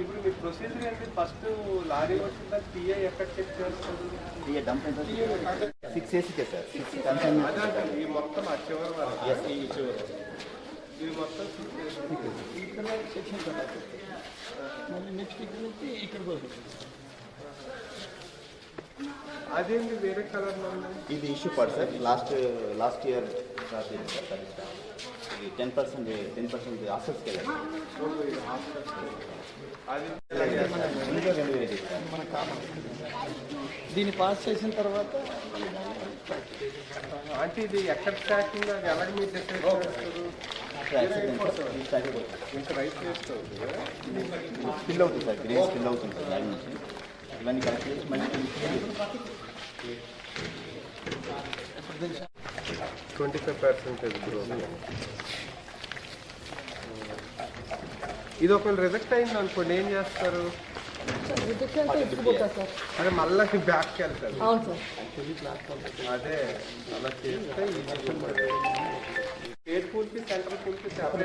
ఇప్పుడు మీ ప్రొసీజర్ ఏంటి? ఫస్ట్ లారీ వచ్చిందా? టీఏ ఎక్కడ చెక్ చేస్తారు సిక్స్ ఏసీ సార్. ఈ మొత్తం ఆ చివరి వరకు. ఈ చివరి ఇది మొత్తం ఇక్కడ సెక్షన్ మళ్ళీ నెక్స్ట్ ఇక్కడ నుంచి ఇక్కడికి వస్తుంది అదేంటి? వేరే కలర్ ఇది ఇష్యూ పడు సార్. లాస్ట్ లాస్ట్ ఇయర్ రాసింది సార్ ఇది టెన్ పర్సెంట్ టెన్ పర్సెంట్ వెళ్ళాలి కామన్ దీన్ని పాస్ చేసిన తర్వాత. అంటే ఇది ఎక్కడ ట్రాకింగ్ అది ఎలాగ మీరు డిసైడ్ చేస్తారు రైట్? స్పిల్ అవుతుంది సార్ గ్రీన్ స్పిల్ అవుతుంది సార్ దాని నుంచి ఇవన్నీ కరెక్ట్ చేసి మళ్ళీ ట్వంటీ ఫైవ్ పర్సెంటేజ్ గ్రోత్ ఇది ఒకవేళ రిజెక్ట్ అయింది అనుకోండి ఏం చేస్తారు? అదే మళ్ళీ బ్యాక్కి వెళ్తారు. అదే అలా చేస్తే ఈ స్టేట్ పూల్కి సెంట్రల్ సెపరేట్